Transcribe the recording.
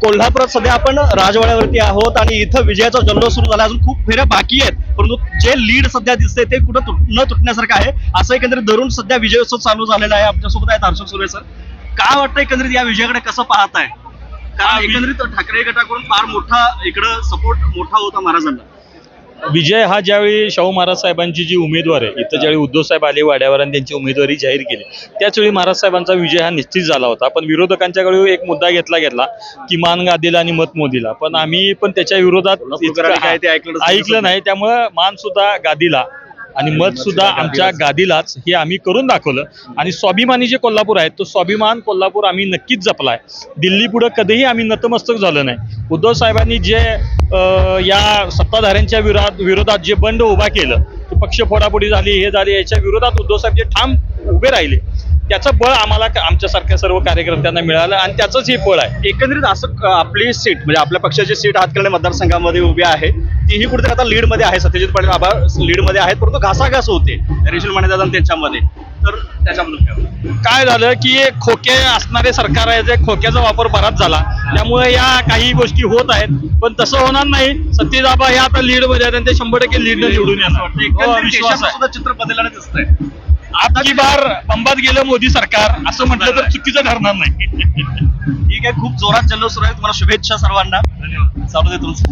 कोल्हापुरात सध्या आपण राजवाड्यावरती आहोत आणि इथं विजयाचा जल्लोष सुरू झाला. अजून खूप फेऱ्या बाकी आहेत. परंतु जे लीड सध्या दिसते ते कुठं तुट- न तुटण्यासारखं आहे. असं एकंदरीत धरून सध्या विजयोत्सव चालू झालेला आहे. आमच्यासोबत आहेत हर्षद सुरे सर. काय वाटतं एकंदरीत या विजयाकडे कसं पाहताय? कारण एकंदरीत ठाकरे गटाकडून फार मोठा इकडं सपोर्ट मोठा होता महाराजांना. विजय हा ज्यावेळी शाहू महाराज साहेबांची जी उमेदवार आहे इथं ज्यावेळी उद्धव साहेब आले वाड्यावर आणि त्यांची उमेदवारी जाहीर केली त्याच वेळी महाराज साहेबांचा विजय हा निश्चित झाला होता. पण विरोधकांच्याकडे एक मुद्दा घेतला गेला की मान गादीला आणि मत मोदीला. पण आम्ही पण त्याच्या विरोधात. ऐकलं नाही. त्यामुळं मान सुद्धा गादीला आणि मत सुद्धा आमच्या गादीलाच. हे आम्ही करून दाखवलं. आणि स्वाभिमानी जे कोल्हापूर आहे तो स्वाभिमान कोल्हापूर आम्ही नक्कीच जपलाय. दिल्ली पुढे कधीही आम्ही नतमस्तक झालो नाही. उद्धव साहेबांनी जे या सत्ताधाऱ्यांच्या विरोधात विरोधात जे बंड उभा केलं पक्ष फोडाफोडी झाली हे झाले याच्या विरोधात उद्धव साहेब जे ठाम उभे राहिले त्याचं बळ आम्हाला आमच्यासारख्या सर्व कार्यकर्त्यांना मिळालं आणि त्याचंच हे बळ आहे. एकंदरीत असं आपली सीट म्हणजे आपल्या पक्षाची सीट हातकर्णी मतदारसंघामध्ये उभी आहे. तीही कुठेतरी आता लीडमध्ये आहे. सत्यजित पाटील आबा लीडमध्ये आहेत परंतु घासाघास होते. रेशन माने त्यांच्यामध्ये. तर त्याच्याबद्दल काय झालं की खोके असणारे सरकार आहे ते खोक्याचा वापर बराच झाला. त्यामुळे या काही गोष्टी होत आहेत पण तसं होणार नाही. सत्यजाबा हे आता लीडमध्ये आहेत आणि ते शंभर टक्के लीड निवडून. येणार. हो, चित्र बदलल्यानं दिसतंय. आपकी बार बंबात गेलं मोदी सरकार असं म्हटलं तर चुकीचं ठरणार नाही. ठीक आहे खूप जोरात जल्लोष सुरू आहे तुम्हाला शुभेच्छा सर्वांना. चालू दे तुमचं.